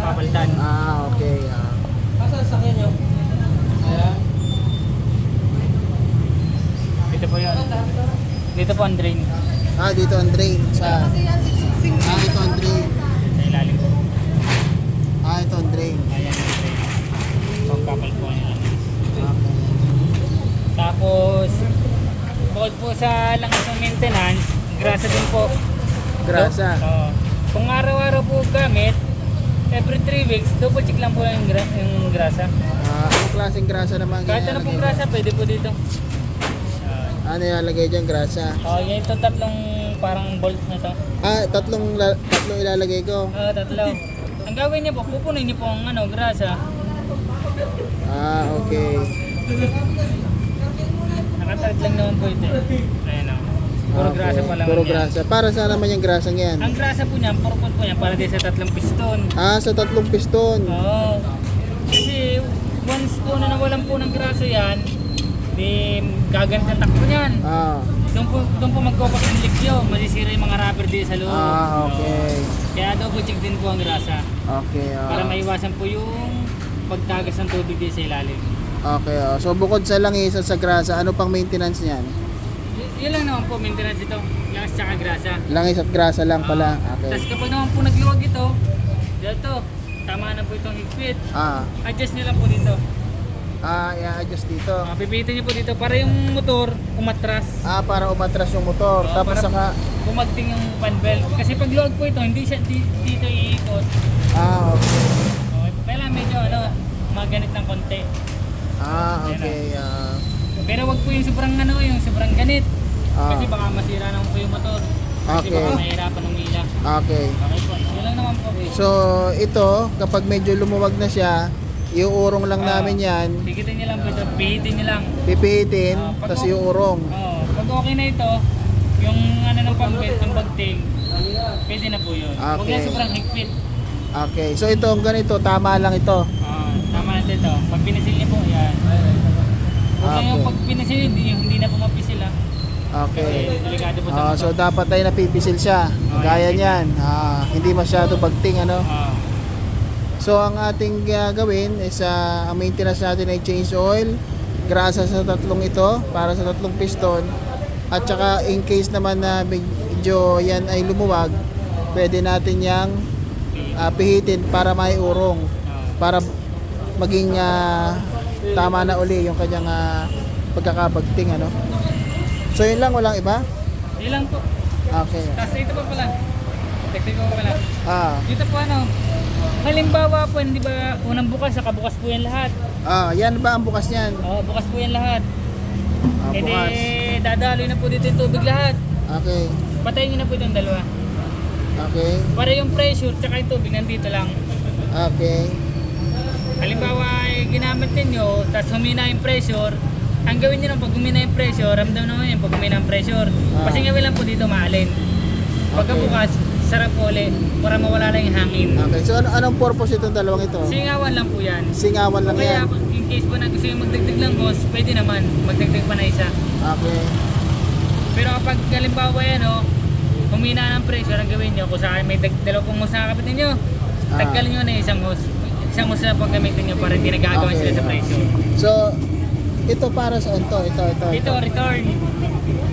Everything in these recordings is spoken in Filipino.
papalitan. Ah, okay. Ah. Dito po yun. Dito po ang drain. ah, dito ang drain. Sa... Ah, ito ang drain. Sa ilalim po. Ah, ito ang drain. Ayan ang drain. Pagkapal po langis. Okay. Tapos, bukod po sa langis ng maintenance, grasa din po. Grasa. Oo. Kung araw-araw po gamit, every 3 weeks, double check lang po yung, gra- yung grasa. Ah, anong klaseng grasa naman? Kahit ano pong grasa, pwede po dito. Ah, nilalagay dyan grasa. Oh, yan itong tatlong parang bolt na to. Ah, tatlong, tatlong ilalagay ko. Oo, tatlo. Ang gawin niyo po, pupunin niyo po ang ano, grasa. Ah, okay. Nakatag lang naman po ito. Ayan. Puro grasa pa lang. Puro yan. grasa. Para saan naman yung grasang yan? Ang grasa po niyan, purpose po niyan para din sa tatlong piston. Ah, sa tatlong piston. Oo. Kasi once po na nawalan po ng grasa yan, di gaganit ang takbo niyan. Ah, Doon po, doon po magkopak ng ligyo, masisira yung mga rubber di sa loob. ah, okay. Oo. Kaya double check din po ang grasa. Okay, ah. Para maiwasan po yung pagtagas ng tubig di sa ilalim. Okay, ah. So bukod sa langis at sa grasa, ano pang maintenance niyan? Yun lang naman po, maintenance ito. Langis tsaka grasa. Langis at grasa lang pala. Tapos Okay. kapag naman po nagluwag ito, dito, tama na po itong higpit. Ah, Adjust nyo lang po dito. ah, i-adjust dito. Uh, pipitin nyo po dito para yung motor umatras. Ah, para umatras yung motor. Oo, Tapos saka, Bumagting yung fan belt. Kasi pag luwag po ito, hindi siya di, dito iikot. ah, okay. Okay. Kailangan medyo ano, maganit ng konti. Ah, okay. Ah, Pero wag po yung sobrang ano, yung sobrang ganit. Ah, Kasi baka masira naman po yung motor. Kasi Okay. baka mahirapan umila. okay. Okay po. Yun lang naman po. So, ito, kapag medyo lumuwag na siya, iuurong lang Ah. namin yan, Pigitin nyo lang po ito. Pihitin nyo lang. pipihitin, Ah, pag- tapos iuurong. Oo. Pag okay na ito, yung ano ng pambelt, ng bagting, pwede na po yun. Huwag Okay. na sobrang higpit. Okay, so ito, ang ganito, tama lang ito. Ah, tama na ito. Pag pinisil niyo po, yan. Huwag Okay. na yung pag pinisil, hindi, hindi na pumapisil ah. Okay. delikado po sa Ah, so dapat ay napipisil siya. Ah, Gaya niyan. Ah, hindi masyado bagting ano. So ang ating uh, gawin is ah, ang maintenance natin ay change oil, grasa sa tatlong ito para sa tatlong piston at saka in case naman na medyo yan ay lumuwag, pwede natin yang ah, pihitin para maiurong Ah. para maging ah, tama na uli yung kanyang ah, pagkakabagting ano. So yun lang walang iba? Yun lang po. Okay. Tapos ito pa pala. Teknik ko pala. Ah, Dito po ano, halimbawa po, hindi ba unang bukas, saka bukas po yan lahat. ah, yan ba ang bukas niyan? Oo, bukas po yan lahat. Ah, E di, bukas. dadaloy na po dito yung tubig lahat. Okay. Patayin nyo na po itong dalawa. Okay. Para yung pressure, tsaka yung tubig nandito lang. Okay. Halimbawa, eh, ginamit ninyo, tapos humina yung pressure, ang gawin nyo lang pag humina yung pressure, ramdam naman yun pag humina yung pressure. Ah. Pasingawin lang po dito maalin. Pagkabukas, sarap po ulit para mawala lang yung hangin. Okay. So ano anong purpose itong dalawang ito? Singawan lang po yan. Singawan lang kaya, yan. in case po na gusto yung magdagdag lang boss, pwede naman, magdagdag pa na isa. Okay. Pero kapag halimbawa yan o, humina ng pressure, ang gawin nyo, kung saan may dag dalawang hose na kakapit ninyo, Ah. taggalin nyo na isang hose. Isang hose na pag gamitin nyo para hindi nagagawa Okay. sila sa pressure. So ito para sa ito, ito, ito. Ito, return.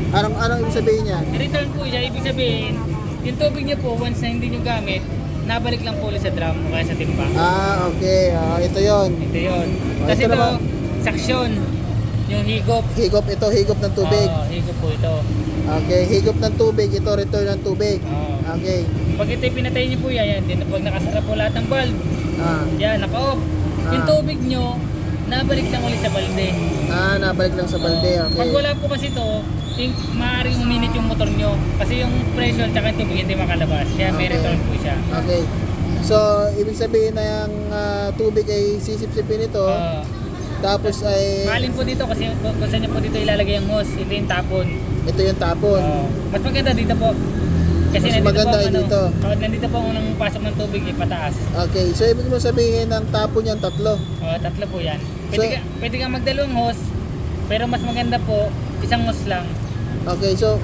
Anong anong ibig sabihin niyan? Return po siya, ibig sabihin, yung tubig niyo po, once na hindi nyo gamit, nabalik lang po ulit sa drum o kaya sa timba. Ah, okay. Ah, ito 'yon. Ito yun. Ah, Tapos ito ito, naman. saksyon. Yung higop. Higop ito, higop ng tubig. Oo, higop po ito. Okay, higop ng tubig, ito return ng tubig. Oo. Okay. Pag ito pinatay niyo po yan, yan din, pag nakasara po lahat ng valve, Ah, yan, naka-off. Yung Ah. tubig nyo, nabalik lang ulit sa balde. ah nabalik lang sa balde. Okay. Pag wala po kasi ito, yung, maaaring uminit yung motor nyo. Kasi yung pressure at yung tubig hindi makalabas. Kaya may Okay. return po siya. Okay. So, ibig sabihin na yung ah, tubig ay sisip-sipin ito, Oo. tapos ay Mahalin po dito kasi kung saan nyo po dito ilalagay yung hose, ito yung tapon. ito yung tapon. Oo. Mas maganda dito po. Kasi Mas nandito maganda po, ano, dito. oh, nandito po ang unang pasok ng tubig, eh, pataas. Okay, so ibig mo sabihin ang tapo niyan tatlo. Oh, tatlo po yan. Pwede, So- ka, pwede kang magdalawang hose, pero mas maganda po, isang hose lang. Okay, so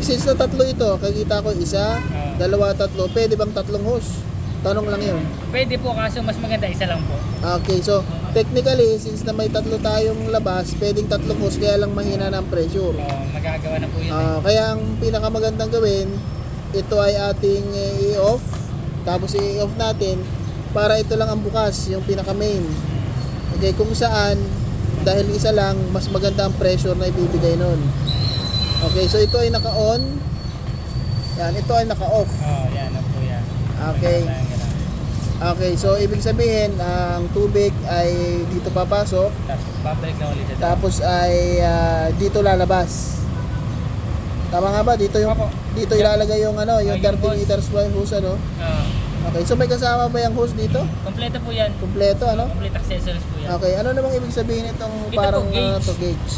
since na tatlo ito, kakita ko isa, Ah. dalawa, tatlo, pwede bang tatlong hose? Tanong lang yun. Pwede po, kaso mas maganda isa lang po. Okay, so technically, since na may tatlo tayong labas, pwedeng tatlong hose, kaya lang mahina ng pressure. Oh, magagawa na po yun. eh. Ah, kaya ang pinakamagandang gawin, ito ay ating eh, i-off, tapos i-off natin, para ito lang ang bukas, yung pinaka-main. Okay, kung saan, dahil isa lang, mas maganda ang pressure na ibibigay nun. Okay, so ito ay naka-on. Yan, ito ay naka-off. Oh, yan na po yan. Okay. Okay, so ibig sabihin, ang tubig ay dito papasok, Tapos babalik na ulit ito. tapos ay ah, dito lalabas. Tama nga ba? Dito yung Opo. dito ilalagay yung ano, yung Ah, yung 30 hose. liters wine hose ano. Oh, Okay, so may kasama ba yung hose dito? kompleto po yan. Kumpleto ano? Complete accessories po yan. Okay, ano namang ibig sabihin itong Ito po, parang gauge. ano to gauge?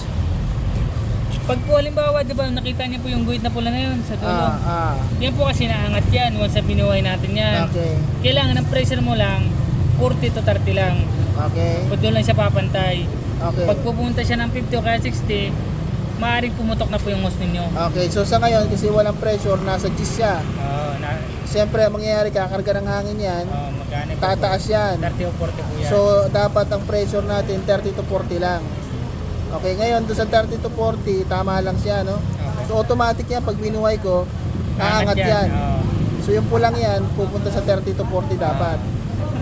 Pag po halimbawa, di ba, nakita niyo po yung guhit na pula na yun sa dulo. Ah, ah. Yan po kasi naangat yan once na binuhay natin yan. Okay. Kailangan ang pressure mo lang 40 to 30 lang. Okay. Pag doon lang siya papantay. Okay. Pag pupunta siya ng 50 o kaya 60, maaaring pumutok na po yung hose ninyo. Okay, so sa ngayon kasi walang pressure, nasa G's siya. Oo, na, Siyempre, ang mangyayari, kakarga ng hangin yan, oh, magkano po tataas yan. 30 o 40 po yan. So, dapat ang pressure natin 30 to 40 lang. Okay, ngayon doon sa 30 to 40, tama lang siya, no? okay. So, automatic yan, pag binuhay ko, aangat yan. Oo. So, yung pulang yan, pupunta sa 30 to 40 dapat.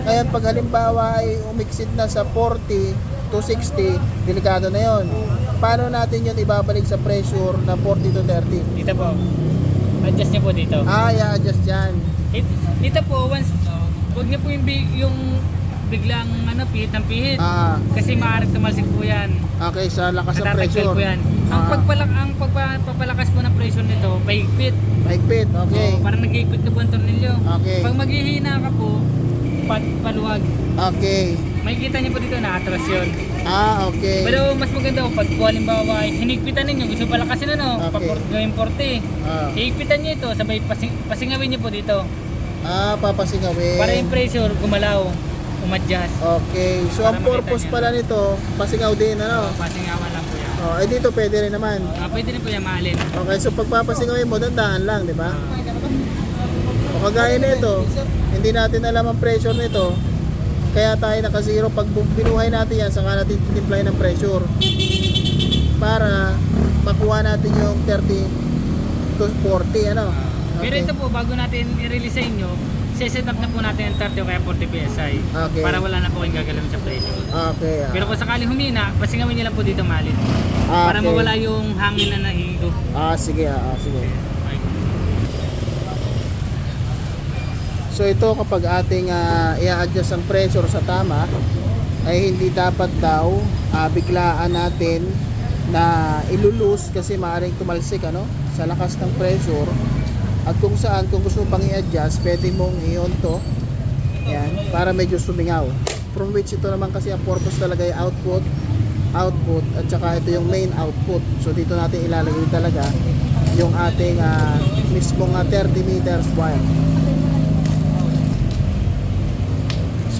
Ngayon, pag halimbawa ay umiksit na sa 40 to 60, delikado na yon. Paano natin yun ibabalik sa pressure na 40 to 30? Dito po. Adjust niyo po dito. Ah, i-adjust yan. It- Dito po, once, huwag niyo po yung, yung biglang ano, pihit ng pihit. Ah, Kasi maaaring tumalsik po yan. okay, sa lakas ng pressure. po yan. Ang Ah, pagpalak ang pagpa, pagpalakas po ng pressure nito, pahigpit. mahigpit, okay. So, parang nag-higpit na po ang tornilyo. Okay. Pag maghihina ka po, pat, paluwag. Okay. Makikita niyo po dito na atras yun. Ah, okay. Pero mas maganda po pag po halimbawa hinigpitan ninyo, gusto palakasin ano, Okay. okay. gawin 40. Ah, Higpitan niyo ito, sabay pasing, pasingawin niyo po dito. ah papasingawin. Para yung pressure gumalaw, umadjust. Okay. So, ang purpose niya. pala nito, pasingaw din, ano? Pasingawan lang po yan. Oh, eh dito pwede rin naman. Ah, pwede rin po yan maalin. Okay, so pag papasingawin mo, dandahan lang, di ba? O kagaya nito, hindi natin alam ang pressure nito. Kaya tayo naka-zero. Pag binuhay natin yan, saka natin titimplay ng pressure. Para makuha natin yung 30 to 40, ano? Pero ito po, bago natin i-release sa inyo, set up na po natin ang 30 o kaya 40 PSI. Okay. Para wala na po kayong gagalawin sa pressure. Okay. ah. Pero kung sakali humina, pasingawin niyo lang po dito maalin. Ah, Para okay. mawala yung hangin na nahigo. Ah, sige, ah, ah, sige. So ito kapag ating ah, i-adjust ang pressure sa tama ay hindi dapat daw ah, biglaan natin na ilulus kasi maaaring tumalsik ano sa lakas ng pressure. At kung saan kung gusto pang i-adjust pwede mong i-on to. Yan para medyo sumingaw. From which ito naman kasi ang purpose talaga ay output output at saka ito yung main output. So dito natin ilalagay talaga yung ating ah, mismong ah, 30 meters wire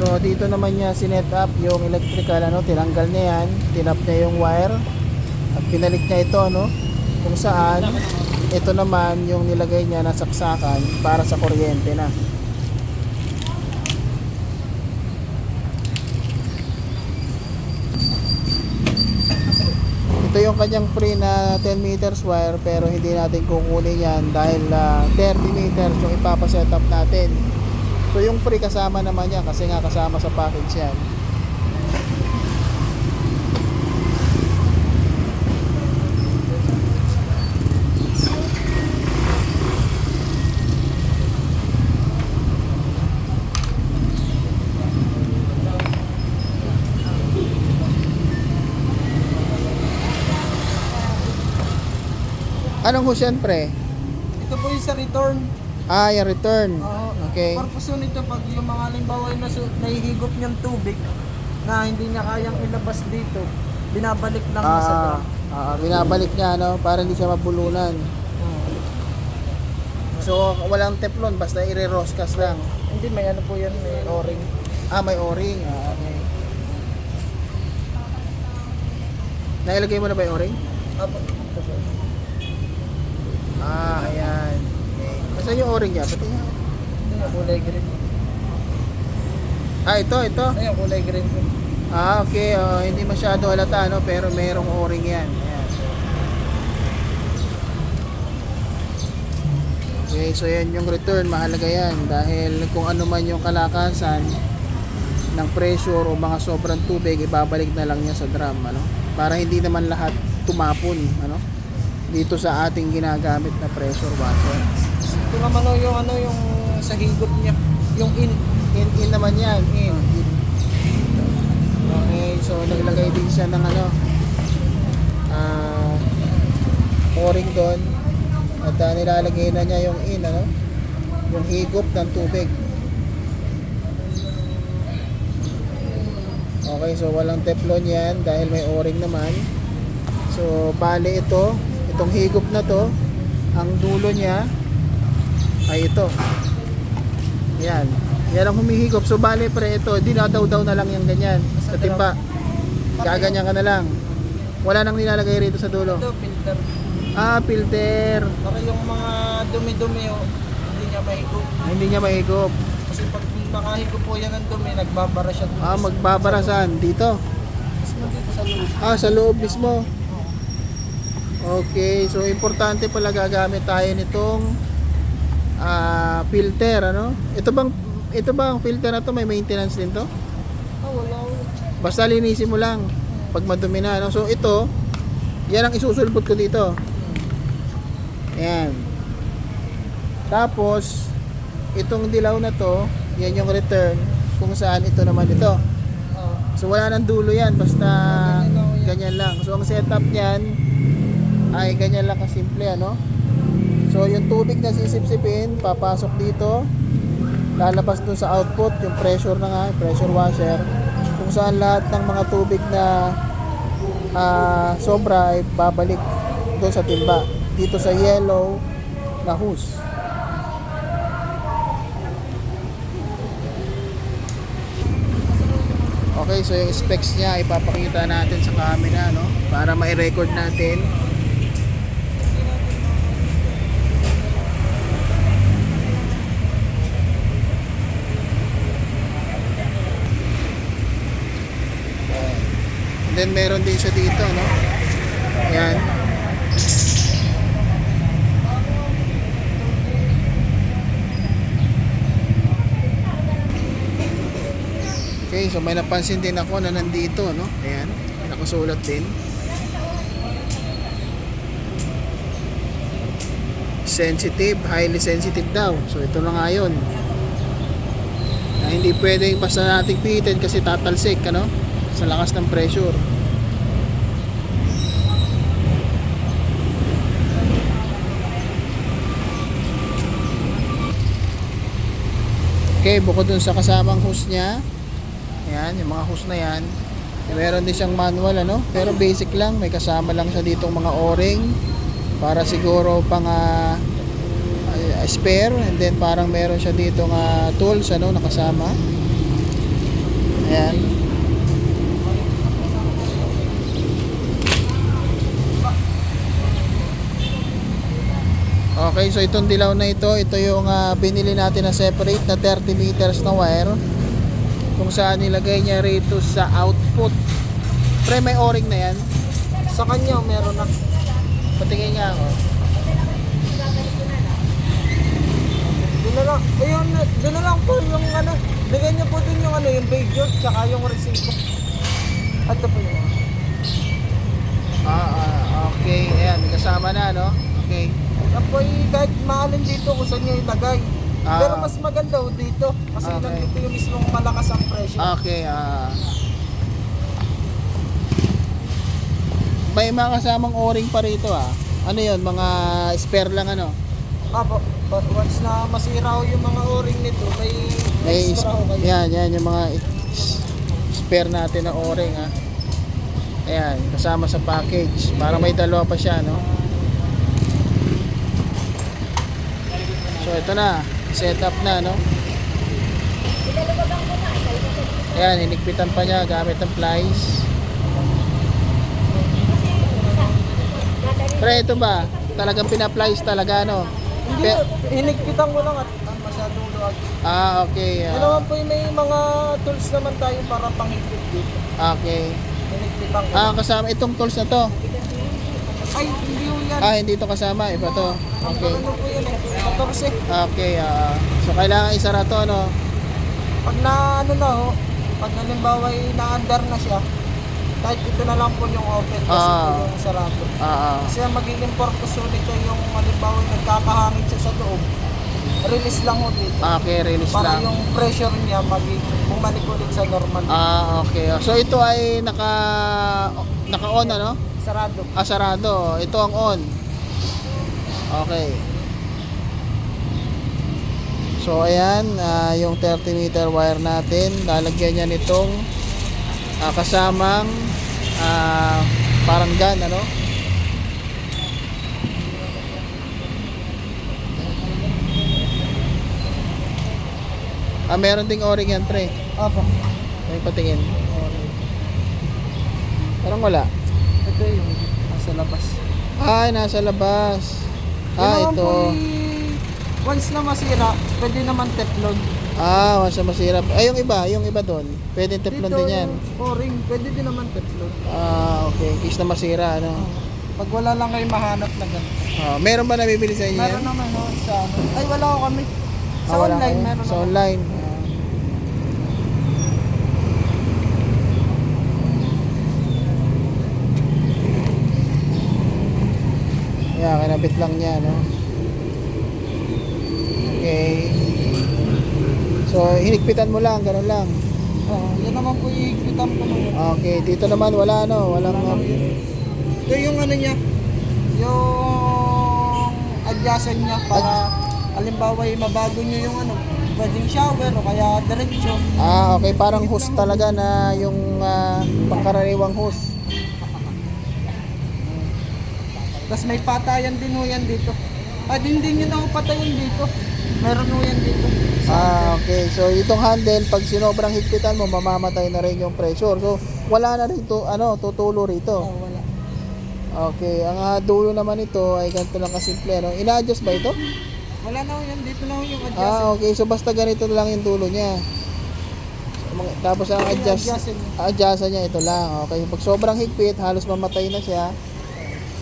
So dito naman niya sinet up yung electrical ano, tinanggal niya yan, tinap niya yung wire at pinalik niya ito ano, kung saan ito naman yung nilagay niya na saksakan para sa kuryente na. Ito yung kanyang free na 10 meters wire pero hindi natin kukunin yan dahil ah, 30 meters yung ipapaset up natin. So yung free kasama naman yan kasi nga kasama sa package yan. Anong ho siyempre? Ito po yung sa return. Ah, yung return. Oo. Okay. Purpose po nito pag yung mga halimbawa yung nasu- nahihigop niyang tubig na hindi niya kayang ilabas dito, binabalik lang niya sa Ah, drum. ah, binabalik niya no para hindi siya mabulunan. Oo. So, walang teflon, basta ire-roscas lang. Hindi, may ano po yan, may o-ring. Ah, may o-ring. Ah, okay. Nailagay mo na ba yung o-ring? Apo. Ah, ayan. Kasi yung o-ring niya, pati yung kulay green. Ah, ito, ito. Ayun, kulay green. Ah, okay. Oh, hindi masyado halata, no? Pero merong o-ring yan. Ayan. Okay, so yan yung return. Mahalaga yan. Dahil kung ano man yung kalakasan ng pressure o mga sobrang tubig, ibabalik na lang niya sa drum, ano? Para hindi naman lahat tumapon, ano? Dito sa ating ginagamit na pressure washer. Ito naman o yung ano, yung sa higop niya. Yung in. In, in naman yan. In. in. Okay, so naglagay din siya ng ano, ah, pouring doon. At ah, nilalagay na niya yung in, ano, yung higop ng tubig. Okay, so walang teflon yan dahil may o-ring naman. So, bale ito, itong higop na to, ang dulo niya ay ito. Yan. Yan ang humihigop. So bale pre ito, dinadaw-daw na lang yung ganyan sa timba. Gaganyan ka na lang. Wala nang nilalagay rito sa dulo. Ito, filter. Ah, filter. Para yung mga dumi-dumi o hindi niya mahigop. Ah, hindi niya mahigop. Kasi pag nakahigop po yan ng dumi, nagbabara siya. Ah, sa- magbabarasan dito. Mismo dito sa loob. Ah, sa loob mismo. Okay, so importante pala gagamit tayo nitong ah, filter, ano? Ito bang ito bang filter na to may maintenance din to? Ah, wala. Basta linisin mo lang pag madumi na. No? So ito, yan ang isusulpot ko dito. Ayan. Tapos, itong dilaw na to, yan yung return kung saan ito naman ito. Ah, So wala nang dulo yan, basta ganyan lang yan. ganyan lang. So ang setup niyan ay ganyan lang kasimple ano. So yung tubig na sisipsipin, papasok dito, lalabas dun sa output, yung pressure na nga, pressure washer, kung saan lahat ng mga tubig na ah, sobra ay babalik doon sa timba. Dito sa yellow na hose. Okay, so yung specs niya ipapakita natin sa camera, no? Para ma-record natin. Then meron din siya dito, no? Ayan. Okay, so may napansin din ako na nandito, no? Ayan, may nakasulat din. Sensitive, highly sensitive daw. So ito na nga yun. Na hindi pwedeng basta nating pihitin kasi tatalsik, ano? Sa lakas ng pressure. Okay, bukod dun sa kasamang hose niya, Ayan, yung mga hose na yan. Meron din siyang manual ano, pero basic lang, may kasama lang siya ditong mga o-ring para siguro pang ah, ah, spare and then parang meron siya dito nga tools ano nakasama. Ayan. Okay, so itong dilaw na ito, ito yung ah, binili natin na separate na 30 meters na wire kung saan nilagay niya rito sa output. Pre, may o-ring na yan. Sa kanya, meron na. Patingin nga ako. Doon na lang. Ayun, doon na lang po yung ano. Bigyan niyo po dun yung ano, yung video, tsaka yung resibo. At ito po yung Ah, ah, okay. Ayan, kasama na, no? Okay. Apoy, kahit maalin dito kung saan niyo ilagay. Ah. Pero mas maganda ho dito. Kasi Okay. nandito yung mismong malakas ang pressure. Okay, ah. may mga kasamang o-ring pa rito, ah. Ano yun? Mga spare lang, ano? Apo, but once na masira ho yung mga o-ring nito, may, May, extra ho kayo. yan, yan, yung mga spare natin na o-ring, ah. Ayan, kasama sa package. Para may dalawa pa siya, no? Ito na, set up na, no? Ayan, hinigpitan pa niya gamit ng plies. Pre, ito ba? Talagang pina-plies talaga, no? Hindi, hinigpitan ko lang at ah, masyadong luwag. ah, okay. Ano ah, naman po yung may mga tools naman tayo para panghigpit dito. okay. Hinigpitan ko. Ah, kasama itong tools na to. Ay, hindi po yan. Ah, hindi to kasama. Iba to. Okay. Ano po yun eh? 14. Okay, ah. so kailangan isara to, no? Pag na ano na ho, pag halimbawa ay na-under na siya, kahit ito na lang po yung open kasi Ah. yung sarado. Ah, ah. Kasi ang magiging purpose ho nito yung halimbawa nagkakahangin siya sa loob. Release lang ho dito. Ah, okay, release para lang. yung pressure niya maging bumalik ulit sa normal. Ah, okay. So ito ay naka naka-on ano? Sarado. Ah, sarado. Ito ang on. Okay. So ayan, ah, yung 30 meter wire natin, lalagyan niya nitong ah, kasamang ah, parang gun ano? Ah, meron ding o-ring yan, pre. Opo. May patingin. Parang wala. Ito yung nasa labas. Ay, nasa labas. Ah, ito. yung- once na masira, pwede naman teflon. Ah, masa masirap. Ay, yung iba, yung iba doon. Pwede teflon din yan. yung o-ring, pwede din naman teflon. Ah, okay. Kis na masira, ano. Pag wala lang kayo mahanap na ganito. Ah, meron ba nabibili sa inyo yan? Meron naman ho, sa ano. Ay, wala ko kami. Sa Ah, wala online, kayo? meron Sa naman. online. Ah. Yeah, kinabit lang niya, no? Okay. So, hinigpitan mo lang, ganun lang. Oo, yan naman po yung higpitan ko ngayon. Okay, dito naman wala, no? Walang... Wala lang yun. Ito yung ano niya, yung adjacent niya para halimbawa yung mabago niyo yung ano, pwedeng shower o kaya diretsyo. Ah, okay. Parang hose talaga na yung ah, pangkaraniwang hose. Tapos may patayan din ho yan dito. Ah, din din yun ako patayin dito. Meron ho yan dito. Ah, okay. So, itong handle, pag sinobrang higpitan mo, mamamatay na rin yung pressure. So, wala na rin to, ano, tutulo Oh, rito. wala. Okay. Ang ah, dulo naman ito ay ganito lang kasimple, ano. Ina-adjust ba ito? Wala na ho yan. Dito na ho yung adjacent. Ah, okay. So, basta ganito lang yung dulo niya. So, mga- Tapos ang Yung adjust, adjacent niya. adjust niya ito lang. Okay. Pag sobrang higpit, halos mamatay na siya.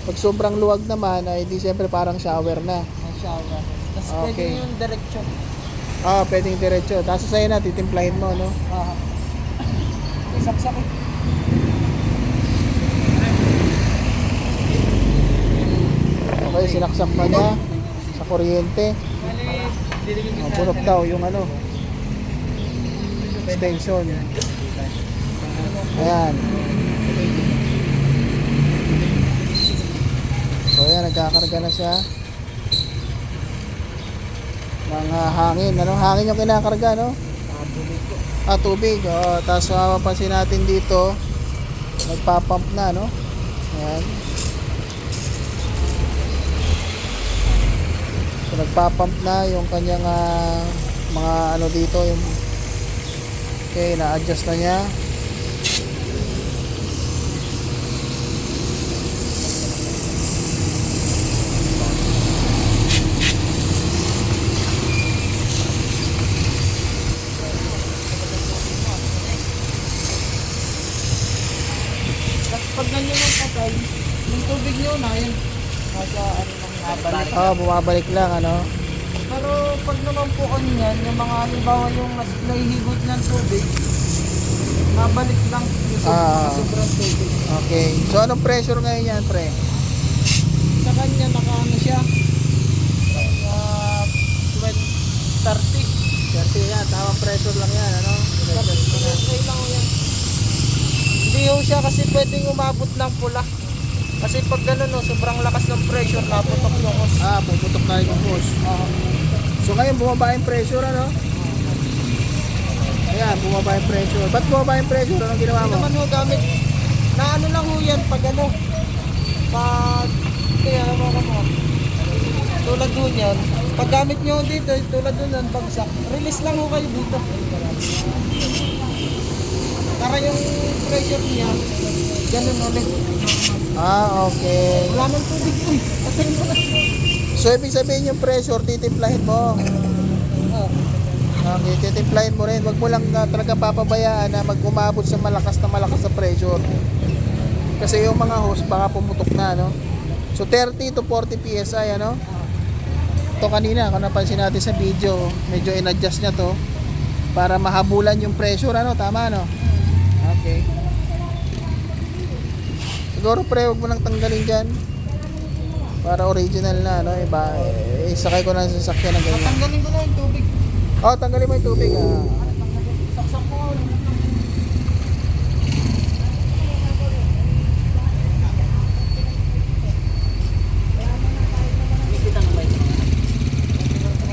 Pag sobrang luwag naman, ay di siyempre parang shower na. May shower. Tapos Okay. pwede yung diretsyo. Ah, pwedeng diretso. Tapos sa'yo na, titimplahin mo, no? Ah. Isaksak eh. Okay, sinaksak na niya sa kuryente. Oh, punok daw yung ano. Extension. Ayan. So ayan, nagkakarga na siya. Ng ah, hangin. Anong hangin yung kinakarga, no? Ah, tubig. Oh, tapos mapapansin natin dito, nagpapump na, no? Ayan. So, nagpapump na yung kanyang ah, mga ano dito yung Okay, na-adjust na niya. Tapos pag ganyan ang patay, yung tubig nyo na yun. Nasa ano nang nabalik. Oh, bumabalik lang ano. Pero pag naman po ano yan, yung mga halimbawa yung nas, nahihigot ng tubig, nabalik lang yung Ah. mga sobrang tubig. Okay. So anong pressure ngayon yan, pre? Sa kanya nakaano siya, uh, 20, 30. 30 yan, tamang pressure lang yan, ano? Okay lang yan. Hindi ho siya kasi pwedeng umabot ng pula. Kasi pag gano'n no, sobrang lakas ng pressure, naputok yung hose. Ah, puputok na rin yung hose. Ah. So ngayon bumaba yung pressure, ano? Ayan, bumaba yung pressure. Ba't bumaba yung pressure? Anong ginawa Hindi mo? naman ho gamit. Na ano lang ho yan pag ano. Pag kaya mo ko mo. Tulad ho yan. paggamit nyo dito, tulad doon ng bagsak, release lang ho kayo dito. Para yung pressure niya, ganun ulit. Ah, okay. Wala nang tubig ko eh. Patay mo na. So, ibig sabihin yung pressure, titimplahin mo. Oh. Okay, titimplahin mo rin. Huwag mo lang uh, talaga papabayaan na mag-umabot sa malakas na malakas na pressure. Kasi yung mga hose baka pumutok na, no? So, 30 to 40 PSI, ano? Ito kanina, kung napansin natin sa video, medyo in-adjust niya to para mahabulan yung pressure, ano? Tama, no? Okay. Siguro pre, huwag mo nang tanggalin dyan. Para original na, no? Iba, eh, isakay ko na sa sasakyan ng ganyan. Tatanggalin ko na yung tubig. Oh, tanggalin mo yung tubig, ah. Saksak ko.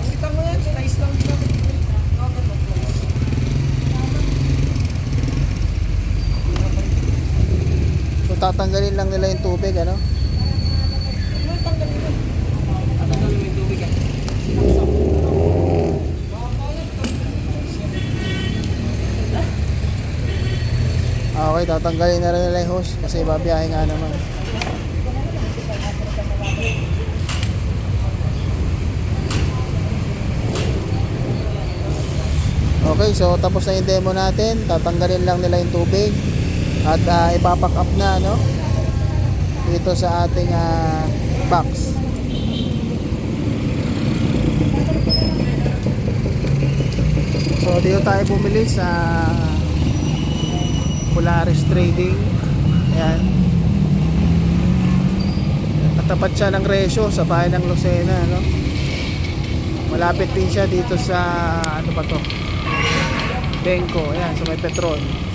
Kita mo yan, slice lang siya. So tatanggalin lang nila yung tubig, ano? Ano yung tanggalin mo? Tatanggalin mo yung tubig ah. Okay, tatanggalin na rin nila yung hose kasi babiyahe nga naman. Okay, so tapos na yung demo natin. Tatanggalin lang nila yung tubig at uh, ipapack up na, no? Dito sa ating ah, box. So dito tayo bumili sa Polaris Trading. Ayan. Katapat siya ng resyo sa bayan ng Lucena, no? Malapit din siya dito sa ano pa to? Benko, ayan, sa may Petron.